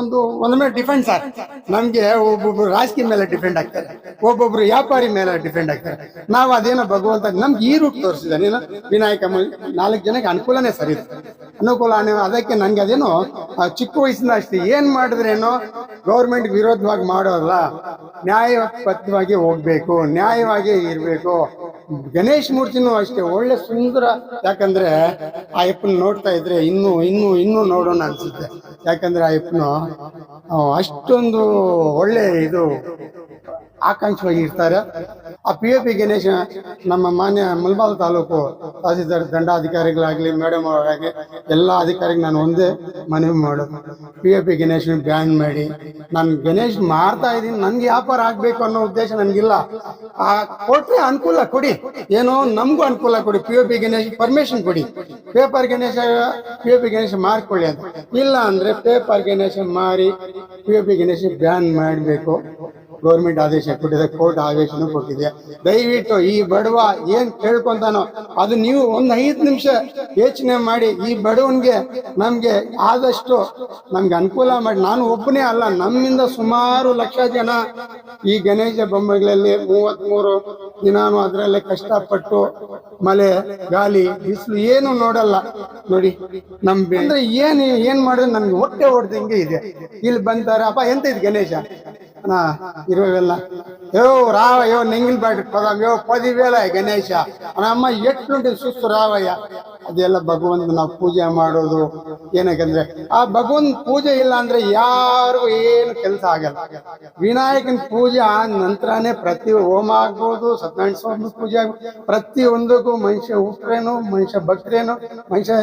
ಒಂದು, ಒಂದ್ ಮೇಲೆ ಡಿಪೆಂಡ್ ಸರ್ ನಮ್ಗೆ ಒಬ್ಬೊಬ್ರು ರಾಜಕೀಯ ಮೇಲೆ ಡಿಪೆಂಡ್ ಆಗ್ತಾರೆ. ಒಬ್ಬೊಬ್ರು ವ್ಯಾಪಾರಿ ಮೇಲೆ ಡಿಪೆಂಡ್ ಆಗ್ತಾರೆ. ನಾವು ಅದೇನೋ ಭಗವಂತ, ನಮ್ಗೆ ಈ ರೂಟ್ ತೋರಿಸಿದಾನೆ ವಿನಾಯಕ ನಾಲ್ಕು ಜನಕ್ಕೆ ಅನುಕೂಲನೇ ಸರಿ. ಅನುಕೂಲ ಅದಕ್ಕೆ ನನ್ಗೆ ಅದೇನೋ ಚಿಕ್ಕ ವಯಸ್ಸಿಂದ ಅಷ್ಟೇ ಏನ್ ಮಾಡಿದ್ರೇನೋ ಗೌರ್ಮೆಂಟ್ ವಿರೋಧವಾಗಿ ಮಾಡೋಲ್ಲ ನ್ಯಾಯಬದ್ಧವಾಗಿ ಹೋಗ್ಬೇಕು, ನ್ಯಾಯವಾಗಿ ಇರ್ಬೇಕು. ಗಣೇಶ್ ಮೂರ್ತಿನೂ ಅಷ್ಟೇ, ಒಳ್ಳೆ ಸುಂದರ. ಯಾಕಂದ್ರೆ ಆ ಅಪ್ಪನ ನೋಡ್ತಾ ಇದ್ರೆ ಇನ್ನು ಇನ್ನು ಇನ್ನು ನೋಡೋಣ ಅನ್ಸುತ್ತೆ. ಯಾಕಂದ್ರೆ ಆ ಅಪ್ಪನು ಅಷ್ಟೊಂದು ಒಳ್ಳೆ ಇದು ಆಕಾಂಕ್ಷವಾಗಿ ಇರ್ತಾರೆ. ಆ ಪಿ ಎ ಪಿ ಗಣೇಶ ನಮ್ಮ ಮಾನ್ಯ ಮುಲ್ಬಾಲ್ ತಾಲೂಕು ತಹಸೀಲ್ದಾರ್ ದಂಡಾಧಿಕಾರಿಗಳಾಗಲಿ ಮೇಡಮ್ ಅವರಾಗಲಿ, ಎಲ್ಲ ಅಧಿಕಾರಿಗೆ ನಾನು ಒಂದೇ ಮನವಿ ಮಾಡೋದು. ಪಿ ಎ ಪಿ ಗಣೇಶನ ಬ್ಯಾನ್ ಮಾಡಿ. ನಾನು ಗಣೇಶ್ ಮಾಡ್ತಾ ಇದ್ದೀನಿ, ನನ್ಗೆ ವ್ಯಾಪಾರ ಆಗ್ಬೇಕು ಅನ್ನೋ ಉದ್ದೇಶ ನನಗಿಲ್ಲ. ಆ ಕೊಟ್ಟರೆ ಅನುಕೂಲ ಕೊಡಿ. ಏನೋ ನಮಗೂ ಅನುಕೂಲ ಕೊಡಿ. P O P Ganesh permission ಕೊಡಿ. Paper Ganesha P O P Ganesha ಮಾರ್ಕೊಳ್ಳಿ ಅಂತ. ಇಲ್ಲ ಅಂದ್ರೆ ಪೇಪರ್ ಗಣೇಶ ಮಾರಿ P O P Ganesha ban ಮಾಡಬೇಕು. ಗೌರ್ಮೆಂಟ್ ಆದೇಶ ಕೊಟ್ಟಿದೆ, ಕೋರ್ಟ್ ಆದೇಶನೂ ಕೊಟ್ಟಿದೆ. ದಯವಿಟ್ಟು ಈ ಬಡವ ಏನ್ ಕೇಳ್ಕೊಂತಾನೋ ಅದು ನೀವು ಒಂದ್ ಐದು ನಿಮಿಷ ಯೋಚನೆ ಮಾಡಿ, ಈ ಬಡವನ್ಗೆ ನಮ್ಗೆ ಆದಷ್ಟು ನಮ್ಗೆ ಅನುಕೂಲ ಮಾಡಿ. ನಾನು ಒಬ್ಬನೇ ಅಲ್ಲ, ನಮ್ಮಿಂದ ಸುಮಾರು ಲಕ್ಷ ಜನ ಈ ಗಣೇಶ ಬೊಂಬೆಗಳಲ್ಲಿ ಮೂವತ್ಮೂರು ದಿನಾನು ಅದರಲ್ಲೇ ಕಷ್ಟಪಟ್ಟು ಮಳೆ, ಗಾಳಿ, ಬಿಸಿಲು ಏನು ನೋಡಲ್ಲ. ನೋಡಿ, ನಮ್ ಅಂದ್ರೆ ಏನ್ ಏನ್ ಮಾಡಿದ್ರೆ ನಮ್ಗೆ ಹೊಟ್ಟೆ ಹೊಡೆದಂಗೆ ಇದೆ. ಇಲ್ಲಿ ಬಂದಾರ ಅಪ್ಪ ಎಂತ ಇದು ಗಣೇಶ? ಅಣ್ಣ ಇರುವೆಲ್ಲ ಯೋ ರಾವ ಯೋ ನೆಂಗಿಲ್ ಬಾಟ್ರಿ ಪದಂ ಯೋ ಪದಿವೇಲ ಗಣೇಶ ಅಮ್ಮ ಎಟ್ಲುಂಟು ಸುಸ್ತು ರಾವಯ್ಯ ಅದೆಲ್ಲ ಭಗವಂತ ನಾವು ಪೂಜೆ ಮಾಡೋದು. ಏನಕ್ಕಂದ್ರೆ, ಆ ಭಗವಂತ ಪೂಜೆ ಇಲ್ಲ ಅಂದ್ರೆ ಯಾರು ಏನು ಕೆಲಸ ಆಗಲ್ಲ. ವಿನಾಯಕನ ಪೂಜೆ ಆದ ನಂತರನೇ ಪ್ರತಿ ಹೋಮ ಆಗ್ಬೋದು, ಸತ್ಯನಾರಾಯಣ ಸ್ವಾಮಿ ಪೂಜೆ ಆಗ್ಬೋದು. ಪ್ರತಿ ಒಂದಕ್ಕೂ ಮನುಷ್ಯ ಹುಟ್ಟ್ರೇನು ಮನುಷ್ಯ ಭಕ್ತರೇನು, ಮನುಷ್ಯ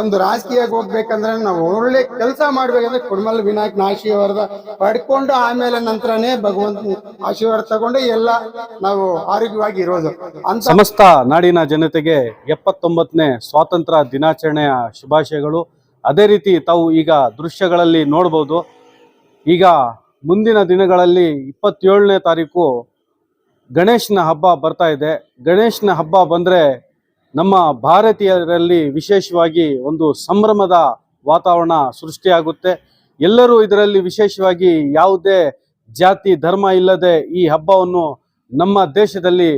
ಒಂದು ರಾಜಕೀಯಕ್ಕೆ ಹೋಗ್ಬೇಕಂದ್ರೆ ನಾವು ಒಳ್ಳೆ ಕೆಲಸ ಮಾಡ್ಬೇಕಂದ್ರೆ ಕುಡ್ಮಲ್ ವಿನಾಯಕನ ಆಶೀರ್ವಾದ ಪಡ್ಕೊಂಡು ಆಮೇಲೆ ನಂತರನೇ ಭಗವಂತನ ಆಶೀರ್ವಾದ ತಗೊಂಡು ಎಲ್ಲ ನಾವು ಆರೋಗ್ಯವಾಗಿ ಇರೋದು. ಸಮಸ್ತ ನಾಡಿನ ಜನತೆಗೆ ಎಪ್ಪತ್ತೊಂಬತ್ತನೇ ಸ್ವಾತಂತ್ರ್ಯ ದಿನಾಚರಣೆಯ ಶುಭಾಶಯಗಳು. ಅದೇ ರೀತಿ ತಾವು ಈಗ ದೃಶ್ಯಗಳಲ್ಲಿ ನೋಡ್ಬೋದು. ಈಗ ಮುಂದಿನ ದಿನಗಳಲ್ಲಿ ಇಪ್ಪತ್ತೇಳನೇ ತಾರೀಕು ಗಣೇಶನ ಹಬ್ಬ ಬರ್ತಾ ಇದೆ. ಗಣೇಶನ ಹಬ್ಬ ಬಂದರೆ ನಮ್ಮ ಭಾರತೀಯರಲ್ಲಿ ವಿಶೇಷವಾಗಿ ಒಂದು ಸಂಭ್ರಮದ ವಾತಾವರಣ ಸೃಷ್ಟಿಯಾಗುತ್ತೆ. ಎಲ್ಲರೂ ಇದರಲ್ಲಿ ವಿಶೇಷವಾಗಿ ಯಾವುದೇ ಜಾತಿ, ಧರ್ಮ ಇಲ್ಲದೆ ಈ ಹಬ್ಬವನ್ನು ನಮ್ಮ ದೇಶದಲ್ಲಿ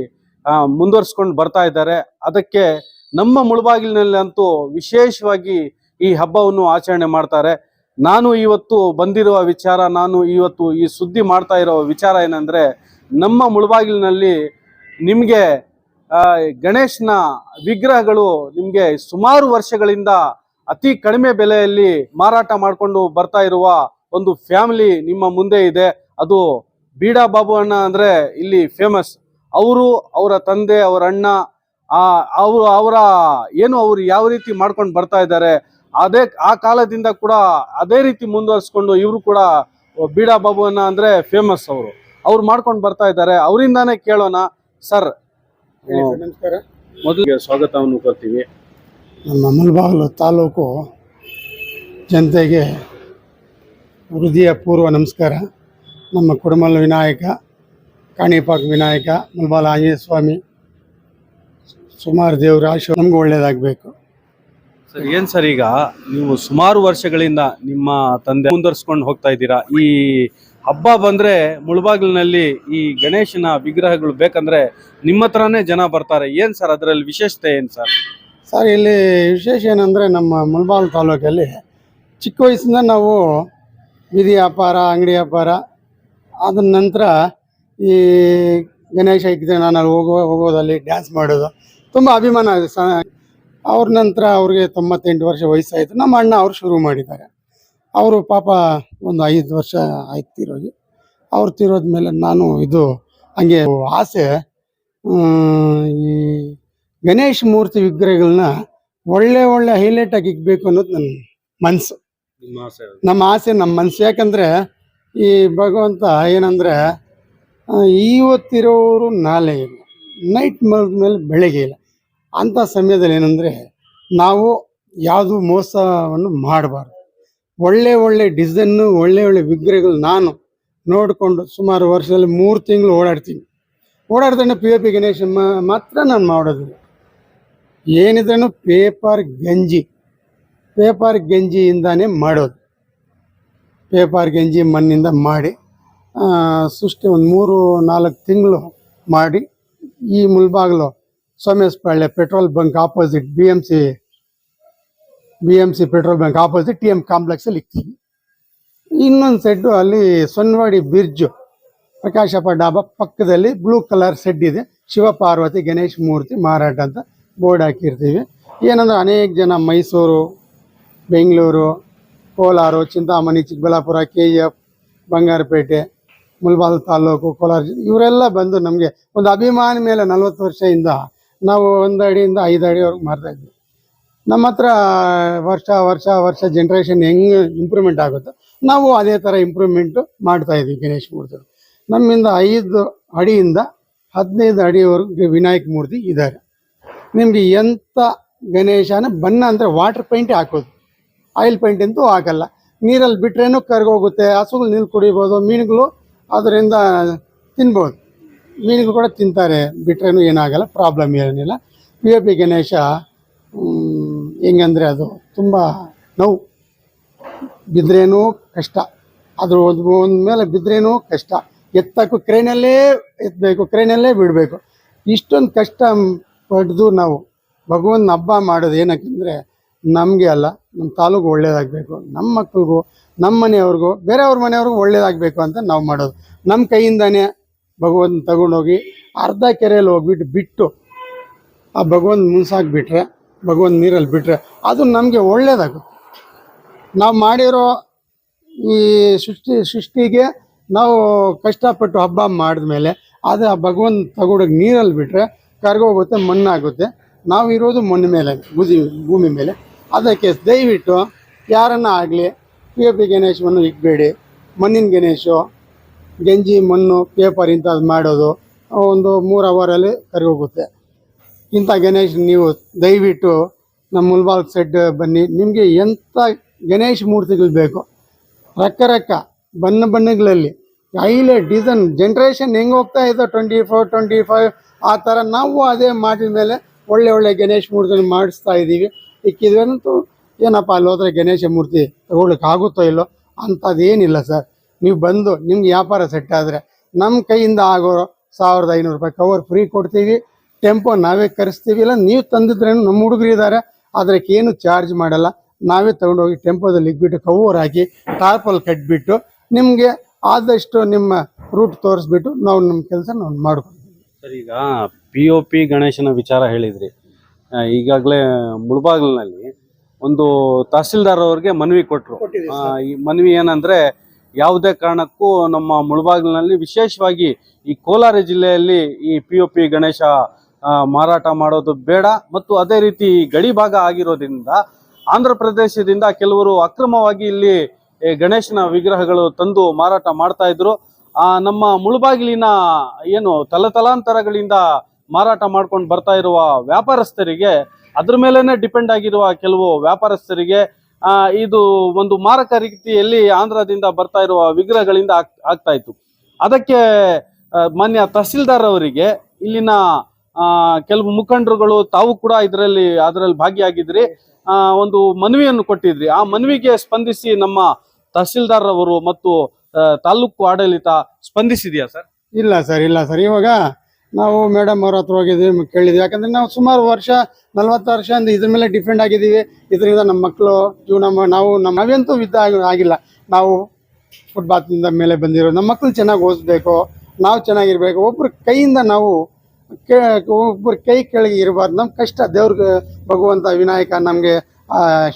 ಮುಂದುವರಿಸ್ಕೊಂಡು ಬರ್ತಾ ಇದ್ದಾರೆ. ಅದಕ್ಕೆ ನಮ್ಮ ಮುಳಬಾಗಿಲಿನಲ್ಲಿ ಅಂತೂ ವಿಶೇಷವಾಗಿ ಈ ಹಬ್ಬವನ್ನು ಆಚರಣೆ ಮಾಡ್ತಾರೆ. ನಾನು ಇವತ್ತು ಬಂದಿರುವ ವಿಚಾರ, ನಾನು ಇವತ್ತು ಈ ಸುದ್ದಿ ಮಾಡ್ತಾ ಇರೋ ವಿಚಾರ ಏನಂದ್ರೆ, ನಮ್ಮ ಮುಳಬಾಗಿಲಿನಲ್ಲಿ ನಿಮಗೆ ಗಣೇಶನ ವಿಗ್ರಹಗಳು ನಿಮಗೆ ಸುಮಾರು ವರ್ಷಗಳಿಂದ ಅತಿ ಕಡಿಮೆ ಬೆಲೆಯಲ್ಲಿ ಮಾರಾಟ ಮಾಡಿಕೊಂಡು ಬರ್ತಾ ಇರುವ ಒಂದು ಫ್ಯಾಮಿಲಿ ನಿಮ್ಮ ಮುಂದೆ ಇದೆ. ಅದು ಬೀಡಾ ಬಾಬು ಅಣ್ಣ ಅಂದ್ರೆ ಇಲ್ಲಿ ಫೇಮಸ್ ಅವರು ಅವರ ತಂದೆ, ಅವರ ಅಣ್ಣ ಆ ಅವರು ಅವರ ಏನು ಅವರು ಯಾವ ರೀತಿ ಮಾಡ್ಕೊಂಡು ಬರ್ತಾ ಇದ್ದಾರೆ ಅದೇ ಆ ಕಾಲದಿಂದ ಕೂಡ ಅದೇ ರೀತಿ ಮುಂದುವರಿಸ್ಕೊಂಡು ಇವರು ಕೂಡ ಬೀಡಾ ಬಾಬುವನ್ನ ಅಂದರೆ ಅಂದ್ರೆ ಫೇಮಸ್ ಅವರು. ಅವ್ರು ಮಾಡ್ಕೊಂಡು ಬರ್ತಾ ಇದ್ದಾರೆ. ಅವರಿಂದಾನೇ ಕೇಳೋಣ. ಸರ್ ನಮಸ್ಕಾರ. ಮೊದಲಿಗೆ ಸ್ವಾಗತವನ್ನು ಕೊಡ್ತೀವಿ. ನಮ್ಮ ಮುಲ್ಬಾಗ್ಲು ತಾಲೂಕು ಜನತೆಗೆ ಹೃದಯ ಪೂರ್ವ ನಮಸ್ಕಾರ. ನಮ್ಮ ಕುಡಮಲ್ ವಿನಾಯಕ ಕಾಣಿಪಾಕ್ ವಿನಾಯಕ ಮುಲ್ಬಾಲ ಆಂಜನೇಯ ಸ್ವಾಮಿ ಸುಮಾರು ದೇವರ ಆಶೀರ್ವಾದ ನಮ್ಗೆ ಒಳ್ಳೇದಾಗಬೇಕು. ಸರ್ ಏನ್ ಸರ್ ಈಗ ನೀವು ಸುಮಾರು ವರ್ಷಗಳಿಂದ ನಿಮ್ಮ ತಂದೆ ಮುಂದುವರ್ಸ್ಕೊಂಡು ಹೋಗ್ತಾ ಇದ್ದೀರಾ? ಈ ಹಬ್ಬ ಬಂದ್ರೆ ಮುಳಬಾಗಿಲಿನಲ್ಲಿ ಈ ಗಣೇಶನ ವಿಗ್ರಹಗಳು ಬೇಕಂದ್ರೆ ನಿಮ್ಮ ಹತ್ರನೇ ಜನ ಬರ್ತಾರೆ. ಏನ್ ಸರ್ ಅದರಲ್ಲಿ ವಿಶೇಷತೆ ಏನು ಸರ್? ಸರ್ ಇಲ್ಲಿ ವಿಶೇಷ ಏನಂದರೆ ನಮ್ಮ ಮುಳಬಾಗಿಲು ತಾಲೂಕಲ್ಲಿ ಚಿಕ್ಕ ವಯಸ್ಸಿಂದ ನಾವು ಬೀದಿ ವ್ಯಾಪಾರ ಅಂಗಡಿ ವ್ಯಾಪಾರ ಅದ ನಂತರ ಈ ಗಣೇಶ ಇಕ್ಕಿದ್ರೆ ನಾನು ಅಲ್ಲಿ ಹೋಗೋ ಹೋಗೋದಲ್ಲಿ ಡ್ಯಾನ್ಸ್ ಮಾಡೋದು. ತುಂಬ ಅಭಿಮಾನ ಇದೆ ಸ ಅವ್ರ ನಂತರ ಅವ್ರಿಗೆ ತೊಂಬತ್ತೆಂಟು ವರ್ಷ ವಯಸ್ಸಾಯಿತು. ನಮ್ಮ ಅಣ್ಣ ಅವರು ಶುರು ಮಾಡಿದ್ದಾರೆ. ಅವರು ಪಾಪ ಒಂದು ಐದು ವರ್ಷ ಆಯ್ತು ತಿರೋಗಿ. ಅವ್ರು ತಿರೋದ್ಮೇಲೆ ನಾನು ಇದು ಹಂಗೆ ಆಸೆ ಈ ಗಣೇಶ್ ಮೂರ್ತಿ ವಿಗ್ರಹಗಳನ್ನ ಒಳ್ಳೆ ಒಳ್ಳೆ ಹೈಲೈಟ್ ಆಗಿ ಇಕ್ಬೇಕು ಅನ್ನೋದು ನನ್ನ ಮನಸ್ಸು ನಮ್ಮ ಆಸೆ ನಮ್ಮ ಮನಸ್ಸು ಯಾಕಂದರೆ ಈ ಭಗವಂತ ಏನಂದರೆ ಇವತ್ತಿರೋರು ನಾಳೆ ಇಲ್ಲ. ನೈಟ್ ಮಲದ ಮೇಲೆ ಬೆಳಗ್ಗೆ ಇಲ್ಲ. ಅಂಥ ಸಮಯದಲ್ಲಿ ಏನಂದರೆ ನಾವು ಯಾವುದು ಮೋಸವನ್ನು ಮಾಡಬಾರ್ದು. ಒಳ್ಳೆ ಒಳ್ಳೆ ಡಿಸೈನ್ನು ಒಳ್ಳೆ ಒಳ್ಳೆ ವಿಗ್ರಹಗಳು ನಾನು ನೋಡಿಕೊಂಡು ಸುಮಾರು ವರ್ಷದಲ್ಲಿ ಮೂರು ತಿಂಗಳು ಓಡಾಡ್ತೀನಿ. ಓಡಾಡ್ತಾನೆ ಪಿ ಒ ಪಿ ಗಣೇಶ ಮಾತ್ರ ನಾನು ಮಾಡೋದು ಏನಿದ್ರೂ ಪೇಪರ್ ಗಂಜಿ ಪೇಪರ್ ಗಂಜಿಯಿಂದಾನೇ ಮಾಡೋದು. ಪೇಪರ್ ಗಂಜಿ ಮಣ್ಣಿಂದ ಮಾಡಿ ಸೃಷ್ಟಿ ಒಂದು ಮೂರು ನಾಲ್ಕು ತಿಂಗಳು ಮಾಡಿ ಈ Mulbagal Someshpalya petrol bunk opposite B M C B M C petrol bunk opposite T M ಕಾಂಪ್ಲೆಕ್ಸಲ್ಲಿ ಇಕ್ತೀವಿ ಇನ್ನೊಂದು ಸೆಡ್ಡು ಅಲ್ಲಿ ಸೊನ್ವಾಡಿ ಬ್ರಿಡ್ಜ್, ಪ್ರಕಾಶಪ್ಪ ಡಾಬಾ ಪಕ್ಕದಲ್ಲಿ ಬ್ಲೂ ಕಲರ್ ಸೆಡ್ ಇದೆ. ಶಿವ ಪಾರ್ವತಿ ಗಣೇಶ್ ಮೂರ್ತಿ, ಮಾರಾಟ ಅಂತ ಬೋರ್ಡ್ ಹಾಕಿರ್ತೀವಿ. ಏನಂದ್ರೆ ಅನೇಕ ಜನ ಮೈಸೂರು, ಬೆಂಗಳೂರು, ಕೋಲಾರ, ಚಿಂತಾಮಣಿ, ಚಿಕ್ಕಬಳ್ಳಾಪುರ, ಕೆ ಎಫ್, ಬಂಗಾರಪೇಟೆ ಮುಲ್ಬಾಲ್ ತಾಲೂಕು, ಕೋಲಾರ ಇವರೆಲ್ಲ ಬಂದು ನಮಗೆ ಒಂದು ಅಭಿಮಾನ ಮೇಲೆ ನಲ್ವತ್ತು ವರ್ಷದಿಂದ ನಾವು ಒಂದು ಅಡಿಯಿಂದ ಐದು ಅಡಿವರೆಗೆ ಮಾರ್ತಾ ಇದ್ವಿ. ನಮ್ಮ ಹತ್ರ ವರ್ಷ ವರ್ಷ ವರ್ಷ ಜನ್ರೇಷನ್ ಹೆಂಗೆ ಇಂಪ್ರೂವ್ಮೆಂಟ್ ಆಗುತ್ತೋ, ನಾವು ಅದೇ ಥರ ಇಂಪ್ರೂವ್ಮೆಂಟು ಮಾಡ್ತಾ ಇದ್ವಿ ಗಣೇಶ ಮೂರ್ತಿ. ನಮ್ಮಿಂದ ಐದು ಅಡಿಯಿಂದ ಹದಿನೈದು ಅಡಿವರೆಗೂ ವಿನಾಯಕ ಮೂರ್ತಿ ಇದ್ದಾರೆ ನಿಮಗೆ ಎಂಥ ಗಣೇಶನ ಬಣ್ಣ ಅಂದರೆ ವಾಟರ್ ಪೇಂಟೇ ಹಾಕೋದು. ಆಯಿಲ್ ಪೇಂಟ್ ಅಂತೂ ಹಾಕಲ್ಲ. ನೀರಲ್ಲಿ ಬಿಟ್ರೇನು ಕರ್ಗೋಗುತ್ತೆ, ಹಸುಗಳು ನೀರು ಕುಡಿಬೋದು, ಮೀನುಗಳು ಅದರಿಂದ ತಿನ್ಬೋದು. ಮೀನುಗಳು ಕೂಡ ತಿಂತಾರೆ. ಬಿಟ್ರೇನು ಏನಾಗಲ್ಲ ಪ್ರಾಬ್ಲಮ್ ಏನಿಲ್ಲ. ಪಿ ಒ ಪಿ ಗಣೇಶ ಹೆಂಗಂದರೆ ಅದು ತುಂಬ ನೋವು. ಬಿದ್ರೇನೂ ಕಷ್ಟ. ಅದ್ರ ಒಂದು ಒಂದ್ ಮೇಲೆ ಬಿದ್ರೇನೂ ಕಷ್ಟ. ಎತ್ತಕ್ಕೂ ಕ್ರೇನಲ್ಲೇ ಎತ್ತಬೇಕು ಕ್ರೇನಲ್ಲೇ ಬಿಡಬೇಕು. ಇಷ್ಟೊಂದು ಕಷ್ಟ ಪಡೆದು ನಾವು ಭಗವಂತನ ಹಬ್ಬ ಮಾಡೋದು ಏನಕ್ಕೆಂದರೆ ನಮಗೆ ಅಲ್ಲ ನಮ್ಮ ತಾಲೂಕು ಒಳ್ಳೇದಾಗಬೇಕು. ನಮ್ಮ ಮಕ್ಳಿಗೂ ನಮ್ಮ ಮನೆಯವ್ರಿಗೂ, ಬೇರೆಯವ್ರ ಮನೆಯವ್ರಿಗೂ ಒಳ್ಳೇದಾಗಬೇಕು ಅಂತ ನಾವು ಮಾಡೋದು. ನಮ್ಮ ಕೈಯಿಂದಾನೇ ಭಗವಂತನ ತಗೊಂಡೋಗಿ ಅರ್ಧ ಕೆರೆಯಲ್ಲಿ ಹೋಗ್ಬಿಟ್ಟು ಬಿಟ್ಟು ಆ ಭಗವಂತ ಮುನ್ಸಾಕ್ಬಿಟ್ರೆ, ಭಗವಂತ ನೀರಲ್ಲಿ ಬಿಟ್ಟರೆ ಅದು ನಮಗೆ ಒಳ್ಳೇದಾಗುತ್ತೆ. ನಾವು ಮಾಡಿರೋ ಈ ಸೃಷ್ಟಿ, ಸೃಷ್ಟಿಗೆ ನಾವು ಕಷ್ಟಪಟ್ಟು ಹಬ್ಬ ಮಾಡಿದ್ಮೇಲೆ ಅದು ಆ ಭಗವಂತ ತಗೊಂಡೋಗಿ ನೀರಲ್ಲಿ ಬಿಟ್ಟರೆ ಕರ್ಗೋಗುತ್ತೆ ಮಣ್ಣಾಗುತ್ತೆ. ನಾವು ಇರೋದು ಮಣ್ಣು ಮೇಲೆ ಭೂಮಿ ಭೂಮಿ ಮೇಲೆ. ಅದಕ್ಕೆ ದಯವಿಟ್ಟು ಯಾರನ್ನ ಆಗಲಿ, ಪಿ ಎ ಪಿ ಗಣೇಶವನ್ನು ಇಕ್ಬೇಡಿ, ಮಣ್ಣಿನ ಗಣೇಶು ಗಂಜಿ, ಮಣ್ಣು ಪೇಪರ್ ಇಂಥದ್ದು ಮಾಡೋದು, ಒಂದು ಮೂರು ಅವರಲ್ಲಿ ಕರ್ಗೋಗುತ್ತೆ ಇಂಥ ಗಣೇಶ್ ನೀವು ದಯವಿಟ್ಟು ನಮ್ಮ ಮುಲ್ಬಾಲ್ ಸೆಡ್ ಬನ್ನಿ. ನಿಮಗೆ ಎಂಥ ಗಣೇಶ ಮೂರ್ತಿಗಳು ಬೇಕು? ರಕ್ಕ ರಕ್ಕ, ಬಣ್ಣ ಬಣ್ಣಗಳಲ್ಲಿ ಹೈಲೈಟ್ ಡಿಸೈನ್ ಜನ್ರೇಷನ್ ಹೆಂಗೆ ಹೋಗ್ತಾ ಇದೆ? ಟ್ವೆಂಟಿ ಫೋರ್ ಟ್ವೆಂಟಿ ಫೈವ್ ಆ ಥರ ನಾವು ಅದೇ ಮಾಡಿದ ಮೇಲೆ ಒಳ್ಳೆ ಒಳ್ಳೆ ಗಣೇಶ ಮೂರ್ತಿಗಳು ಮಾಡಿಸ್ತಾ ಇದ್ದೀವಿ. ಇಕ್ಕಿದ್ವಂತೂ ಏನಪ್ಪ ಅಲ್ಲಿ ಹೋದರೆ ಗಣೇಶ ಮೂರ್ತಿ ತಗೊಳಕ್ಕೆ ಆಗುತ್ತೋ ಇಲ್ಲೋ ಅಂಥದ್ದು ಏನಿಲ್ಲ ಸರ್. ನೀವು ಬಂದು ನಿಮ್ಗೆ ವ್ಯಾಪಾರ ಸೆಟ್ ಆದರೆ ನಮ್ಮ ಕೈಯಿಂದ ಆಗೋ ಸಾವಿರದ ಐನೂರು ರೂಪಾಯಿ ಕವರ್ ಫ್ರೀ ಕೊಡ್ತೀವಿ. ಟೆಂಪೋ ನಾವೇ ಕರೆಸ್ತೀವಿ. ಇಲ್ಲ ನೀವು ತಂದಿದ್ರೇನು ನಮ್ಮ ಹುಡುಗರು ಇದ್ದಾರೆ ಅದಕ್ಕೆ ಏನು ಚಾರ್ಜ್ ಮಾಡಲ್ಲ. ನಾವೇ ತಗೊಂಡೋಗಿ ಟೆಂಪೋದಲ್ಲಿ ಇಕ್ಬಿಟ್ಟು ಕವರ್ ಹಾಕಿ ಟಾರ್ಪಲ್ಲಿ ಕಟ್ಬಿಟ್ಟು ನಿಮಗೆ ಆದಷ್ಟು ನಿಮ್ಮ ರೂಟ್ ತೋರಿಸ್ಬಿಟ್ಟು ನಾವು ನಮ್ಮ ಕೆಲಸ ನಾವು ಮಾಡ್ಕೊಳ್ತೀವಿ. ಸರ್ ಈಗ ಪಿ ಒ ಪಿ ಗಣೇಶನ ವಿಚಾರ ಹೇಳಿದ್ರಿ. ಈಗಾಗಲೇ ಮುಳಬಾಗಿಲಿನಲ್ಲಿ ಒಂದು ತಹಸೀಲ್ದಾರ್ ಅವ್ರಿಗೆ ಮನವಿ ಕೊಟ್ಟರು ಈ ಮನವಿ ಏನಂದ್ರೆ ಯಾವುದೇ ಕಾರಣಕ್ಕೂ ನಮ್ಮ ಮುಳಬಾಗಿಲಿನಲ್ಲಿ ವಿಶೇಷವಾಗಿ ಈ ಕೋಲಾರ ಜಿಲ್ಲೆಯಲ್ಲಿ ಈ ಪಿ ಒ ಪಿ ಗಣೇಶ ಮಾರಾಟ ಮಾಡೋದು ಬೇಡ. ಮತ್ತು ಅದೇ ರೀತಿ ಗಡಿ ಭಾಗ ಆಗಿರೋದ್ರಿಂದ ಆಂಧ್ರ ಪ್ರದೇಶದಿಂದ ಕೆಲವರು ಅಕ್ರಮವಾಗಿ ಇಲ್ಲಿ ಗಣೇಶನ ವಿಗ್ರಹಗಳು ತಂದು ಮಾರಾಟ ಮಾಡ್ತಾ ಇದ್ರು. ಆ, ನಮ್ಮ ಮುಳುಬಾಗಿಲಿನ ಏನು ತಲತಲಾಂತರಗಳಿಂದ ಮಾರಾಟ ಮಾಡ್ಕೊಂಡು ಬರ್ತಾ ಇರುವ ವ್ಯಾಪಾರಸ್ಥರಿಗೆ ಅದ್ರ ಮೇಲೇನೆ ಡಿಪೆಂಡ್ ಆಗಿರುವ ಕೆಲವು ವ್ಯಾಪಾರಸ್ಥರಿಗೆ ಇದು ಒಂದು ಮಾರಕ ರೀತಿಯಲ್ಲಿ ಆಂಧ್ರದಿಂದ ಬರ್ತಾ ಇರುವ ವಿಗ್ರಹಗಳಿಂದ ಆಗ್- ಆಗ್ತಾ ಇತ್ತು. ಅದಕ್ಕೆ ಮಾನ್ಯ ತಹಸೀಲ್ದಾರ್ ಅವರಿಗೆ ಇಲ್ಲಿನ ಕೆಲವು ಮುಖಂಡರುಗಳು ತಾವು ಕೂಡ ಇದರಲ್ಲಿ, ಅದರಲ್ಲಿ ಭಾಗಿಯಾಗಿದ್ರಿ. ಒಂದು ಮನವಿಯನ್ನು ಕೊಟ್ಟಿದ್ರಿ. ಆ ಮನವಿಗೆ ಸ್ಪಂದಿಸಿ ನಮ್ಮ ತಹಸೀಲ್ದಾರ್ ಅವರು ಮತ್ತು ತಾಲೂಕು ಆಡಳಿತ ಸ್ಪಂದಿಸಿದೆಯಾ ಸರ್? ಇಲ್ಲ ಸರ್ ಇಲ್ಲ ಸರ್. ಇವಾಗ ನಾವು ಮೇಡಮ್ ಅವ್ರ ಹತ್ರ ಹೋಗಿದ್ದೀವಿ ಕೇಳಿದ್ವಿ. ಯಾಕಂದ್ರೆ ನಾವು ಸುಮಾರು ವರ್ಷ, ನಲ್ವತ್ತು ವರ್ಷ ಅಂದ್ರೆ ಇದ್ರ ಮೇಲೆ ಡಿಪೆಂಡ್ ಆಗಿದ್ದೀವಿ. ಇದರಿಂದ ನಮ್ಮ ಮಕ್ಕಳು ಜೀವನ ನಾವು ನಮ್ಮ ನಾವಂತೂ ವಿದ್ದ ಆಗಿಲ್ಲ. ನಾವು ಫುಟ್ಬಾತ್ನಿಂದ ಮೇಲೆ ಬಂದಿರೋ ನಮ್ಮ ಮಕ್ಕಳು ಚೆನ್ನಾಗಿ ಓದಿಸ್ಬೇಕು, ನಾವು ಚೆನ್ನಾಗಿರ್ಬೇಕು. ಒಬ್ರ ಕೈಯಿಂದ ನಾವು ಕೇ ಒಬ್ಬರ ಕೈ ಕೆಳಗೆ ಇರಬಾರ್ದು. ನಮ್ಮ ಕಷ್ಟ ದೇವ್ರಿಗೆ ಭಗವಂತ, ವಿನಾಯಕ ನಮಗೆ